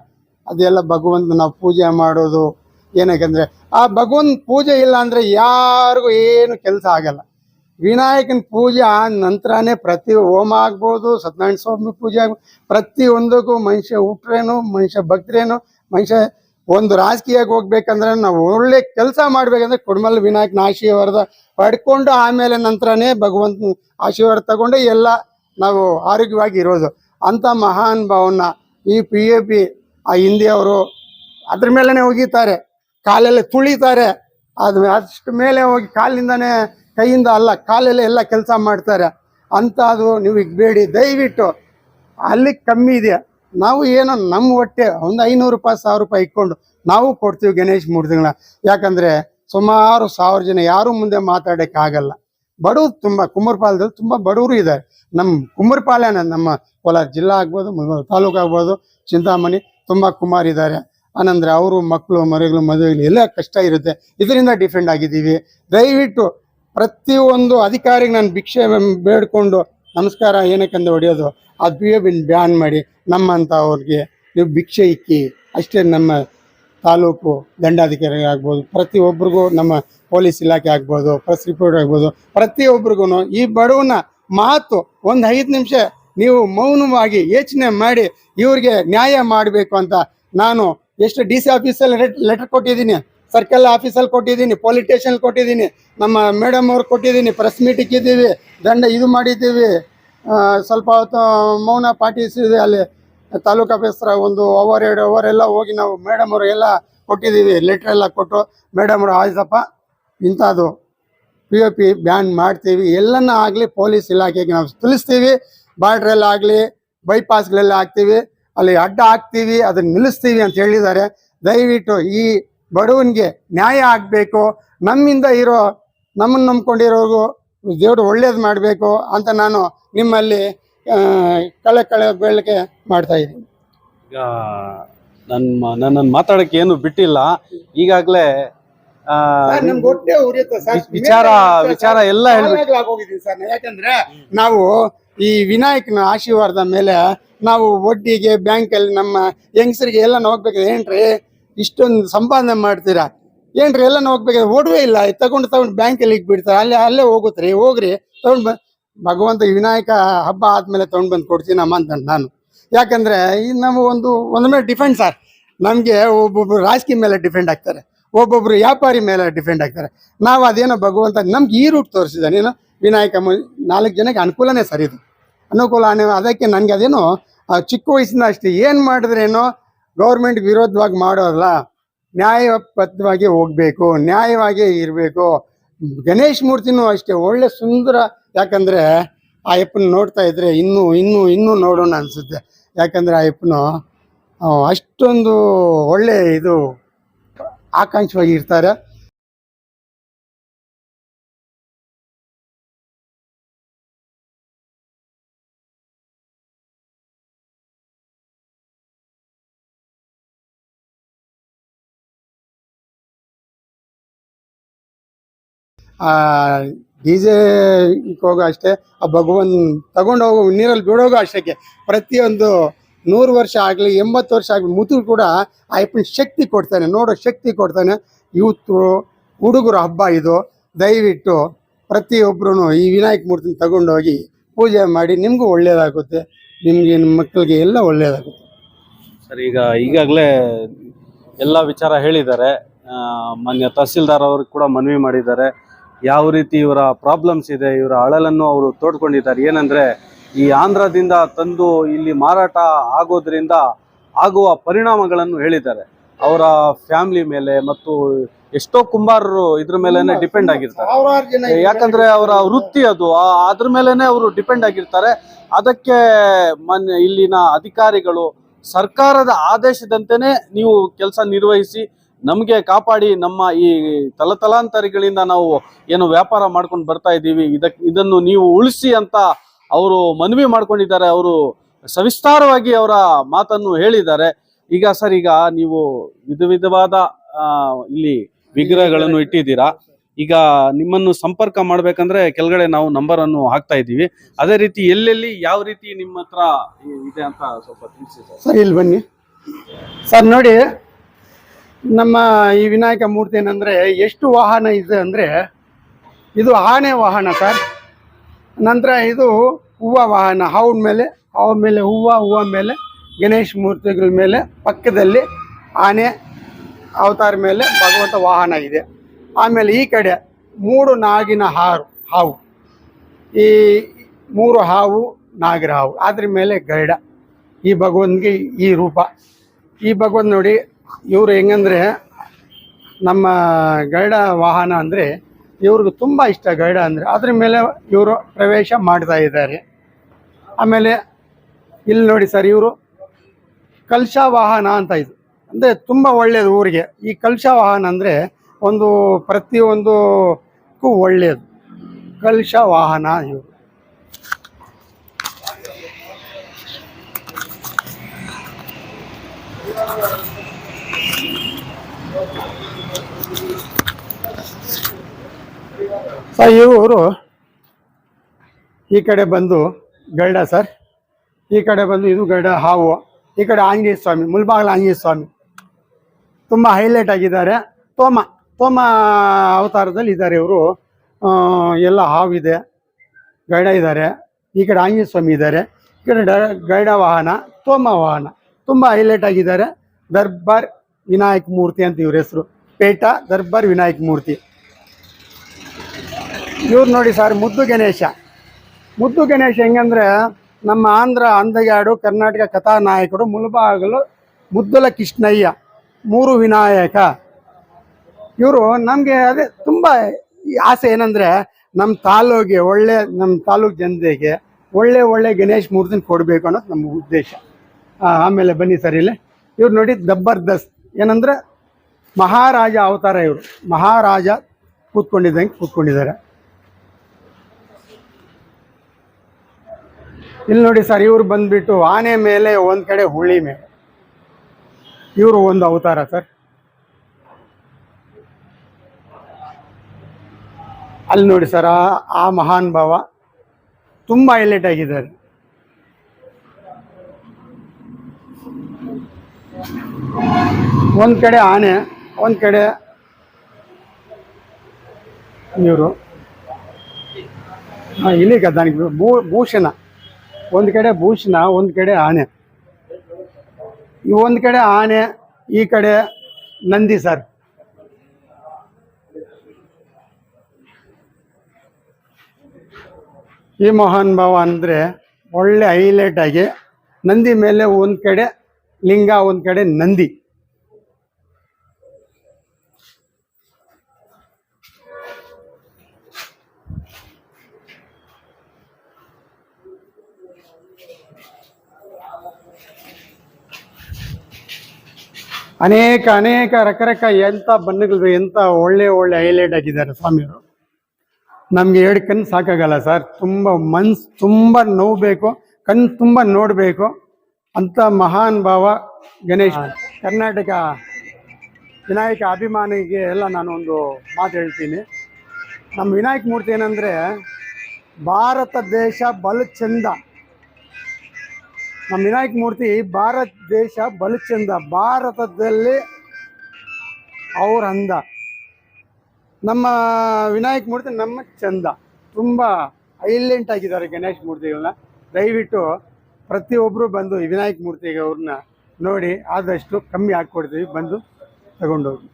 ಅದೆಲ್ಲ ಭಗವಂತ ನಾವು ಪೂಜೆ ಮಾಡೋದು. ಏನಕ್ಕೆಂದ್ರೆ ಆ ಭಗವಂತ ಪೂಜೆ ಇಲ್ಲ ಅಂದ್ರೆ ಯಾರಿಗೂ ಏನು ಕೆಲಸ ಆಗಲ್ಲ. ವಿನಾಯಕನ ಪೂಜೆ ಆದ ನಂತರನೇ ಪ್ರತಿ ಹೋಮ ಆಗ್ಬೋದು, ಸತ್ಯನಾರಾಯಣ ಸ್ವಾಮಿ ಪೂಜೆ ಆಗ್ಬೋದು. ಪ್ರತಿಯೊಂದಕ್ಕೂ ಮನುಷ್ಯ ಹುಟ್ರೇನು, ಮನುಷ್ಯ ಭಕ್ತರೇನು, ಮನುಷ್ಯ ಒಂದು ರಾಜಕೀಯಕ್ಕೆ ಹೋಗ್ಬೇಕಂದ್ರೆ ನಾವು ಒಳ್ಳೆ ಕೆಲಸ ಮಾಡ್ಬೇಕಂದ್ರೆ ಕುಡ್ಮಲ್ ವಿನಾಯಕನ ಆಶೀರ್ವಾದ ಪಡ್ಕೊಂಡು ಆಮೇಲೆ ನಂತರನೇ ಭಗವಂತ ಆಶೀರ್ವಾದ ತಗೊಂಡು ಎಲ್ಲ ನಾವು ಆರೋಗ್ಯವಾಗಿ ಇರೋದು. ಅಂಥ ಮಹಾನ್ ಭಾವನ ಈ ಪಿ ಎ ಪಿ ಆ ಹಿಂದಿಯವರು ಅದ್ರ ಮೇಲೇ ಒಗಿತಾರೆ ಕಾಲಲ್ಲಿ ತುಳಿತಾರೆ. ಅದು ಅಷ್ಟು ಮೇಲೆ ಹೋಗಿ ಕಾಲಿಂದನೇ ಕೈಯಿಂದ ಅಲ್ಲ, ಕಾಲೆಲ್ಲ ಎಲ್ಲ ಕೆಲಸ ಮಾಡ್ತಾರೆ. ಅಂತ ಅದು ನೀವು ಇಗ್ಬೇಡಿ ದಯವಿಟ್ಟು ಅಲ್ಲಿ ಕಮ್ಮಿ ಇದೆ. ನಾವು ಏನೋ ನಮ್ಮ ಹೊಟ್ಟೆ, ಒಂದು ಐನೂರು ರೂಪಾಯಿ, ಸಾವಿರ ರೂಪಾಯಿ ಇಟ್ಕೊಂಡು ನಾವು ಕೊಡ್ತೀವಿ ಗಣೇಶ್ ಮೂರ್ತಿಗಳನ್ನ ಯಾಕಂದ್ರೆ ಸುಮಾರು ಸಾವಿರ ಜನ ಯಾರೂ ಮುಂದೆ ಮಾತಾಡಕ್ಕೆ ಆಗಲ್ಲ. ಬಡವ್ರು ತುಂಬ ಕುಮ್ಮರಪಾಳ್ಯದಲ್ಲಿ ತುಂಬ ಬಡವರು ಇದ್ದಾರೆ. ನಮ್ಮ ಕುಮ್ಮರಪಾಳ್ಯನ ನಮ್ಮ ಕೋಲಾರ ಜಿಲ್ಲಾ ಆಗ್ಬೋದು ತಾಲೂಕು ಆಗ್ಬೋದು, ಚಿಂತಾಮಣಿ ತುಂಬ ಕುಮಾರ್ ಇದ್ದಾರೆ. ಆನಂದ್ರೆ ಅವರು ಮಕ್ಕಳು, ಮರಿಗಳು, ಮದುವೆಗಳು ಎಲ್ಲ ಕಷ್ಟ ಇರುತ್ತೆ. ಇದರಿಂದ ಡಿಫೆಂಡ್ ಆಗಿದ್ದೀವಿ. ದಯವಿಟ್ಟು ಪ್ರತಿಯೊಂದು ಅಧಿಕಾರಿಗೆ ನಾನು ಭಿಕ್ಷೆ ಬೇಡ್ಕೊಂಡು ನಮಸ್ಕಾರ ಏನಕ್ಕಂದು ಹೊಡೆಯೋದು. ಅದು ಬ್ಯಾನ್ ಮಾಡಿ ನಮ್ಮಂಥ ಅವ್ರಿಗೆ ನೀವು ಭಿಕ್ಷೆ ಇಕ್ಕಿ, ಅಷ್ಟೇ ನಮ್ಮ ತಾಲೂಕು ದಂಡಾಧಿಕಾರಿ ಆಗ್ಬೋದು ಪ್ರತಿಯೊಬ್ಬರಿಗೂ ನಮ್ಮ ಪೊಲೀಸ್ ಇಲಾಖೆ ಆಗ್ಬೋದು ಪ್ರೆಸ್ ರಿಪೋರ್ಟ್ ಆಗ್ಬೋದು ಪ್ರತಿಯೊಬ್ಬರಿಗೂ ಈ ಬಡವನ ಮಾತು ಒಂದು ಐದು ನಿಮಿಷ ನೀವು ಮೌನವಾಗಿ ಯೋಚನೆ ಮಾಡಿ ಇವ್ರಿಗೆ ನ್ಯಾಯ ಮಾಡಬೇಕು ಅಂತ ನಾನು ಎಷ್ಟು ಡಿ ಸಿ ಆಫೀಸಲ್ಲಿ ಲೆಟರ್ ಕೊಟ್ಟಿದ್ದೀನಿ ಸರ್ಕಲ್ ಆಫೀಸಲ್ಲಿ ಕೊಟ್ಟಿದ್ದೀನಿ ಪೊಲೀಸ್ ಸ್ಟೇಷನ್ ಕೊಟ್ಟಿದ್ದೀನಿ, ನಮ್ಮ ಮೇಡಮ್ ಅವ್ರಿಗೆ ಕೊಟ್ಟಿದ್ದೀನಿ ಪ್ರೆಸ್ ಮೀಟಿಂಗ್ ಇಕ್ಕಿದ್ದೀವಿ ದಂಡ ಇದು ಮಾಡಿದ್ದೀವಿ. ಸ್ವಲ್ಪ ಹೊತ್ತು ಮೌನ ಪಾಟಿಸಿದೆ ಅಲ್ಲಿ ತಾಲೂಕು ಆಫೀಸರ ಒಂದು ಅವರ್ ಎರಡು ಅವರ್ ಎಲ್ಲ ಹೋಗಿ ನಾವು ಮೇಡಮ್ ಎಲ್ಲ ಕೊಟ್ಟಿದ್ದೀವಿ ಲೆಟ್ರ್ ಎಲ್ಲ ಕೊಟ್ಟು. ಮೇಡಮ್ ಅವರು, ಆಯ್ತಪ್ಪ, ಇಂಥದ್ದು ಪಿ ಒ ಪಿ ಬ್ಯಾನ್ ಮಾಡ್ತೀವಿ. ಎಲ್ಲನ ಆಗಲಿ ಪೊಲೀಸ್ ಇಲಾಖೆಗೆ ನಾವು ತಿಳಿಸ್ತೀವಿ. ಬಾರ್ಡ್ರಲ್ಲಾಗಲಿ ಬೈಪಾಸ್ಗಳೆಲ್ಲ ಹಾಕ್ತೀವಿ. ಅಲ್ಲಿ ಅಡ್ಡ ಹಾಕ್ತೀವಿ, ಅದನ್ನು ನಿಲ್ಲಿಸ್ತೀವಿ ಅಂತ ಹೇಳಿದ್ದಾರೆ. ದಯವಿಟ್ಟು ಈ ಬಡವನಿಗೆ ನ್ಯಾಯ ಆಗಬೇಕು. ನಮ್ಮಿಂದ ಇರೋ, ನಮ್ಮನ್ನು ನಂಬ್ಕೊಂಡಿರೋರ್ಗು ದೇವರು ಒಳ್ಳೇದು ಮಾಡಬೇಕು ಅಂತ ನಾನು ನಿಮ್ಮಲ್ಲಿ ಕಳೆ ಕಳೆ ಬೆಳಕೆ ಮಾಡ್ತಾ ಇದ್ದೀನಿ. ಈಗ ನನ್ನ ನನ್ನನ್ನು ಮಾತಾಡಕ್ಕೆ ಏನು ಬಿಟ್ಟಿಲ್ಲ. ಈಗಾಗಲೇ. ವಿಚಾರ ವಿಚಾರ ಎಲ್ಲ ಹೇಳ್ಬೇಕು. ಸರ್ ಯಾಕಂದ್ರೆ ನಾವು ಈ ವಿನಾಯಕನ ಆಶೀರ್ವಾದ ಮೇಲೆ ನಾವು ಒಡ್ಡಿಗೆ ಬ್ಯಾಂಕಲ್ಲಿ ನಮ್ಮ ಹೆಂಗಸರಿಗೆ ಎಲ್ಲ ನೋಡ್ಬೇಕು ಏನ್ರಿ ಇಷ್ಟೊಂದು ಸಂಪಾದನೆ ಮಾಡ್ತೀರಾ? ಏನ್ರಿ ಎಲ್ಲ ಹೋಗ್ಬೇಕು? ಒಡವೆ ಇಲ್ಲ. ತಗೊಂಡು ತಗೊಂಡು ಬ್ಯಾಂಕಲ್ಲಿ ಇಟ್ಬಿಡ್ತಾರೆ. ಅಲ್ಲೇ ಅಲ್ಲೇ ಹೋಗುತ್ರಿ. ಹೋಗ್ರಿ. ತಗೊಂಡ್ ಭಗವಂತ ವಿನಾಯಕ ಹಬ್ಬ ಆದ್ಮೇಲೆ ತಗೊಂಡ್ ಬಂದು ಕೊಡ್ತೀನಮ್ಮ ಅಂತ ನಾನು. ಯಾಕಂದ್ರೆ ಈ ನಮ್ಮ ಒಂದು, ಒಂದ್ ಮೇಲೆ ಡಿಫೆಂಡ್ ಸರ್ ನಮ್ಗೆ ಒಬ್ಬೊಬ್ರು ರಾಜಕೀಯ ಮೇಲೆ ಡಿಫೆಂಡ್ ಆಗ್ತಾರೆ. ಒಬ್ಬೊಬ್ರು ವ್ಯಾಪಾರಿ ಮೇಲೆ ಡಿಫೆಂಡ್ ಆಗ್ತಾರೆ. ನಾವು ಅದೇನೋ ಭಗವಂತ ನಮ್ಗೆ ಈ ರೂಟ್ ತೋರಿಸಿದ್ದಾನೆ ನೀನು ವಿನಾಯಕ ನಾಲ್ಕು ಜನಕ್ಕೆ ಅನುಕೂಲನೇ ಸರ್ ಇದು. ಅನುಕೂಲ ಅದಕ್ಕೆ ನನಗೆ ಅದೇನೋ ಚಿಕ್ಕ ವಯಸ್ಸಿನ ಅಷ್ಟೇ ಏನು ಮಾಡಿದ್ರೇನೋ ಗೌರ್ಮೆಂಟ್ ವಿರೋಧವಾಗಿ ಮಾಡೋಲ್ಲ ನ್ಯಾಯಬದ್ಧವಾಗಿ ಹೋಗ್ಬೇಕು, ನ್ಯಾಯವಾಗಿ ಇರಬೇಕು. ಗಣೇಶ್ ಮೂರ್ತಿನೂ ಅಷ್ಟೇ, ಒಳ್ಳೆ ಸುಂದರ. ಯಾಕಂದರೆ ಆ ಅಪ್ಪನ ನೋಡ್ತಾ ಇದ್ರೆ ಇನ್ನೂ ಇನ್ನೂ ಇನ್ನೂ ನೋಡೋಣ ಅನಿಸುತ್ತೆ. ಯಾಕಂದರೆ ಆ ಅಪ್ಪನು ಅಷ್ಟೊಂದು ಒಳ್ಳೆ ಇದು ಆಕಾಂಕ್ಷವಾಗಿ ಇರ್ತಾರೆ. ಡಿ ಜೆ ಹೋಗೋ ಅಷ್ಟೇ ಆ ಭಗವನ್ ತಗೊಂಡು ಹೋಗೋ ನೀರಲ್ಲಿ ಬಿಡೋಗೋ ಅಷ್ಟಕ್ಕೆ. ಪ್ರತಿಯೊಂದು ನೂರು ವರ್ಷ ಆಗಲಿ ಎಂಬತ್ತು ವರ್ಷ ಆಗಲಿ ಮುತು ಕೂಡ ಆ ಅಪ್ಪನ ಶಕ್ತಿ ಕೊಡ್ತಾನೆ ನೋಡೋ ಶಕ್ತಿ ಕೊಡ್ತಾನೆ. ಯೂತ್ರು ಹುಡುಗರು ಹಬ್ಬ ಇದು. ದಯವಿಟ್ಟು ಪ್ರತಿಯೊಬ್ಬರೂ ಈ ವಿನಾಯಕ ಮೂರ್ತಿನ ತಗೊಂಡೋಗಿ ಪೂಜೆ ಮಾಡಿ ನಿಮಗೂ ಒಳ್ಳೆಯದಾಗುತ್ತೆ ನಿಮಗೆ ನಿಮ್ಮ ಮಕ್ಕಳಿಗೆ ಎಲ್ಲ ಒಳ್ಳೆಯದಾಗುತ್ತೆ ಸರ್ ಈಗ ಈಗಾಗಲೇ ಎಲ್ಲ ವಿಚಾರ ಹೇಳಿದ್ದಾರೆ. ಆ, ಮಾನ್ಯ ತಹಸೀಲ್ದಾರ್ ಅವರು ಕೂಡ ಮನವಿ ಮಾಡಿದ್ದಾರೆ. ಯಾವ ರೀತಿ ಇವರ ಪ್ರಾಬ್ಲಮ್ಸ್ ಇದೆ ಇವರ ಅಳಲನ್ನು ಅವರು ತೋಡ್ಕೊಂಡಿದ್ದಾರೆ. ಏನಂದ್ರೆ ಈ ಆಂಧ್ರದಿಂದ ತಂದು ಇಲ್ಲಿ ಮಾರಾಟ ಆಗೋದ್ರಿಂದ ಆಗುವ ಪರಿಣಾಮಗಳನ್ನು ಹೇಳಿದ್ದಾರೆ. ಅವರ ಫ್ಯಾಮಿಲಿ ಮೇಲೆ ಮತ್ತು ಎಷ್ಟೋ ಕುಂಬಾರರು ಇದ್ರ ಮೇಲೆನೆ ಡಿಪೆಂಡ್ ಆಗಿರ್ತಾರೆ. ಯಾಕಂದ್ರೆ ಅವರ ವೃತ್ತಿ ಅದು ಅದ್ರ ಮೇಲೆನೆ ಅವರು ಡಿಪೆಂಡ್ ಆಗಿರ್ತಾರೆ. ಅದಕ್ಕೆ ಮನ್ ಇಲ್ಲಿನ ಅಧಿಕಾರಿಗಳು ಸರ್ಕಾರದ ಆದೇಶದಂತೆನೆ ನೀವು ಕೆಲಸ ನಿರ್ವಹಿಸಿ ನಮಗೆ ಕಾಪಾಡಿ ನಮ್ಮ ಈ ತಲತಲಾಂತರಿಗಳಿಂದ ನಾವು ಏನು ವ್ಯಾಪಾರ ಮಾಡ್ಕೊಂಡು ಬರ್ತಾ ಇದ್ದೀವಿ. ಇದಕ್ಕೆ ಇದನ್ನು ನೀವು ಉಳಿಸಿ ಅಂತ ಅವರು ಮನವಿ ಮಾಡ್ಕೊಂಡಿದ್ದಾರೆ. ಅವರು ಸವಿಸ್ತಾರವಾಗಿ ಅವರ ಮಾತನ್ನು ಹೇಳಿದ್ದಾರೆ. ಈಗ ಸರ್, ಈಗ ನೀವು ವಿಧ ವಿಧವಾದ ಇಲ್ಲಿ ವಿಗ್ರಹಗಳನ್ನು ಇಟ್ಟಿದ್ದೀರಾ. ಈಗ ನಿಮ್ಮನ್ನು ಸಂಪರ್ಕ ಮಾಡ್ಬೇಕಂದ್ರೆ ಕೆಳಗಡೆ ನಾವು ನಂಬರ್ ಅನ್ನು ಹಾಕ್ತಾ ಇದ್ದೀವಿ. ಅದೇ ರೀತಿ ಎಲ್ಲೆಲ್ಲಿ ಯಾವ ರೀತಿ ನಿಮ್ಮ ಹತ್ರ ಇದೆ ಅಂತ ಸ್ವಲ್ಪ ತಿಳಿಸಿ ಸರ್, ಇಲ್ಲಿ ಬನ್ನಿ. ಸರ್, ನೋಡಿ ನಮ್ಮ ಈ ವಿನಾಯಕ ಮೂರ್ತಿ ಏನಂದ್ರೆ ಎಷ್ಟು ವಾಹನ ಇದೆ ಅಂದ್ರೆ ಇದು ಆನೆ ವಾಹನ ಸರ್. ನಂತರ ಇದು ಹೂವು ವಾಹನ, ಹಾವಿನ ಮೇಲೆ ಹಾವು ಮೇಲೆ ಹೂವು ಹೂವು ಮೇಲೆ ಗಣೇಶ್ ಮೂರ್ತಿಗಳ ಮೇಲೆ ಪಕ್ಕದಲ್ಲಿ ಆನೆ ಅವತಾರ ಮೇಲೆ ಭಗವಂತ ವಾಹನ ಇದೆ. ಆಮೇಲೆ ಈ ಕಡೆ ಮೂರು ನಾಗಿನ ಹಾರು, ಹಾವು. ಈ ಮೂರು ಹಾವು, ನಾಗರ ಹಾವು. ಅದ್ರ ಮೇಲೆ ಗೈಡ ಈ ಭಗವಂತಿಗೆ ಈ ರೂಪ. ಈ ಭಗವಂತ ನೋಡಿ ಇವರು ಹೆಂಗಂದ್ರೆ ನಮ್ಮ ಗೈಡ ವಾಹನ ಅಂದರೆ ಇವ್ರಿಗೆ ತುಂಬ ಇಷ್ಟ ಗೈಡ ಅಂದರೆ. ಅದ್ರ ಮೇಲೆ ಇವರು ಪ್ರವೇಶ ಮಾಡ್ತಾ ಇದ್ದಾರೆ. ಆಮೇಲೆ ಇಲ್ಲಿ ನೋಡಿ ಸರ್, ಇವರು ಕಲ್ಷ ವಾಹನ ಅಂತ ಇದು. ಅಂದರೆ ತುಂಬ ಒಳ್ಳೆಯದು ಊರಿಗೆ. ಈ ಕಲ್ಷ ವಾಹನ ಅಂದರೆ ಒಂದು ಪ್ರತಿಯೊಂದಕ್ಕೂ ಒಳ್ಳೆಯದು ಕಲ್ಷ ವಾಹನ ಇವರು. ಸರ್ ಇವರು ಈ ಕಡೆ ಬಂದು ಗರುಡ ಸರ್. ಈ ಕಡೆ ಬಂದು ಇದು ಗರುಡ ಹಾವು. ಈ ಕಡೆ ಆಂಜನೇಯ ಸ್ವಾಮಿ, ಮುಲ್ಬಾಗ್ಲ ಆಂಜನೇಯ ಸ್ವಾಮಿ. ತುಂಬ ಹೈಲೈಟ್ ಆಗಿದ್ದಾರೆ. ತೋಮ ತೋಮ ಅವತಾರದಲ್ಲಿ ಇದ್ದಾರೆ ಇವರು. ಎಲ್ಲ ಹಾವಿದೆ ಗೈಡ ಇದ್ದಾರೆ. ಈ ಕಡೆ ಆಂಜನೇಯ ಸ್ವಾಮಿ ಇದ್ದಾರೆ. ಈ ಕಡೆ ಗೈಡ ವಾಹನ, ತೋಮ ವಾಹನ. ತುಂಬ ಹೈಲೈಟ್ ಆಗಿದ್ದಾರೆ. ದರ್ಬಾರ್ ವಿನಾಯಕ ಮೂರ್ತಿ ಅಂತ ಇವ್ರ ಹೆಸರು. ಪೇಟ ದರ್ಬಾರ್ ವಿನಾಯಕ ಮೂರ್ತಿ. ಇವ್ರು ನೋಡಿ ಸರ್, ಮುದ್ದು ಗಣೇಶ. ಮುದ್ದು ಗಣೇಶ ಹೆಂಗಂದ್ರೆ ನಮ್ಮ ಆಂಧ್ರ ಅಂದಗಾಡು ಕರ್ನಾಟಕ ಕಥಾನಾಯಕರು ಮುಳುಬಾಗಲು ಮುದ್ದುಲ ಕೃಷ್ಣಯ್ಯ, ಮೂರು ವಿನಾಯಕ. ಇವರು ನಮಗೆ ಅದೇ ತುಂಬ ಆಸೆ ಏನಂದ್ರೆ ನಮ್ಮ ತಾಲೂಕಿಗೆ ಒಳ್ಳೆ ನಮ್ಮ ತಾಲೂಕು ಜನತೆಗೆ ಒಳ್ಳೆ ಒಳ್ಳೆ ಗಣೇಶ್ ಮೂರ್ತಿನ ಕೊಡಬೇಕು ಅನ್ನೋದು ನಮ್ಮ ಉದ್ದೇಶ. ಆಮೇಲೆ ಬನ್ನಿ ಸರ್ ಇಲ್ಲಿ. ಇವ್ರು ನೋಡಿ ದಬ್ಬರ್ದಸ್ತ್ ಏನಂದ್ರೆ ಮಹಾರಾಜ ಅವತಾರ ಇವರು. ಮಹಾರಾಜ ಕೂತ್ಕೊಂಡಿದ್ದಂಗೆ ಕೂತ್ಕೊಂಡಿದ್ದಾರೆ. ಇಲ್ಲಿ ನೋಡಿ ಸರ್, ಇವ್ರು ಬಂದ್ಬಿಟ್ಟು ಆನೆ ಮೇಲೆ ಒಂದ್ ಕಡೆ ಹುಳಿ ಮೇಲೆ. ಇವರು ಒಂದು ಅವತಾರ ಸರ್. ಅಲ್ಲಿ ನೋಡಿ ಸರ್, ಆ- ಮಹಾನ್ ಭಾವ ತುಂಬಾ ಹೈಲೈಟ್ ಆಗಿದ್ದಾರೆ. ಒಂದ್ ಕಡೆ ಆನೆ, ಒಂದ್ ಕಡೆ ಇವರು. ಇಲ್ಲಿ ದಾನಿಗೆ ಭೂಷಣ. ಒಂದು ಕಡೆ ಭೂಷಣ, ಒಂದು ಕಡೆ ಆನೆ. ಈ ಒಂದು ಕಡೆ ಆನೆ, ಈ ಕಡೆ ನಂದಿ ಸರ್. ಈ ಮಹಾನ್ ಭಾವ ಅಂದರೆ ಒಳ್ಳೆ ಹೈಲೈಟ್ ಆಗಿ ನಂದಿ ಮೇಲೆ ಒಂದು ಕಡೆ ಲಿಂಗ, ಒಂದು ಕಡೆ ನಂದಿ. ಅನೇಕ ಅನೇಕ ರಕರಕ ಎಂಥ ಬಣ್ಣಗಳು ಎಂಥ ಒಳ್ಳೆ ಒಳ್ಳೆ ಹೈಲೈಟ್ ಆಗಿದ್ದಾರೆ ಸ್ವಾಮಿಯವರು. ನಮಗೆ ಎರಡು ಕಣ್ಣು ಸಾಕಾಗಲ್ಲ ಸರ್. ತುಂಬ ಮನ್ಸು ತುಂಬ ನೋವು ಬೇಕು ಕಣ್ಣು ತುಂಬ ನೋಡಬೇಕು. ಅಂಥ ಮಹಾನ್ ಭಾವ ಗಣೇಶ್. ಕರ್ನಾಟಕ ವಿನಾಯಕ ಅಭಿಮಾನಿಗೆ ಎಲ್ಲ ನಾನು ಒಂದು ಮಾತು ಹೇಳ್ತೀನಿ. ನಮ್ಮ ವಿನಾಯಕ ಮೂರ್ತಿ ಏನಂದರೆ ಭಾರತ ದೇಶ ಬಲು ಚಂದ. ನಮ್ಮ ವಿನಾಯಕ ಮೂರ್ತಿ ಭಾರತ ದೇಶ ಬಲು ಚಂದ ಭಾರತದಲ್ಲಿ ಅವ್ರ ಅಂದ. ನಮ್ಮ ವಿನಾಯಕ ಮೂರ್ತಿ ನಮ್ಮ ಚಂದ. ತುಂಬ ಐಲೆಂಟ್ ಆಗಿದ್ದಾರೆ ಗಣೇಶ ಮೂರ್ತಿಗಳನ್ನ ದಯವಿಟ್ಟು ಪ್ರತಿಯೊಬ್ಬರು ಬಂದು ವಿನಾಯಕ ಮೂರ್ತಿಗೆ ಅವ್ರನ್ನ ನೋಡಿ, ಆದಷ್ಟು ಕಮ್ಮಿ ಹಾಕ್ಕೊಡ್ತೀವಿ, ಬಂದು ತಗೊಂಡೋಗಿ.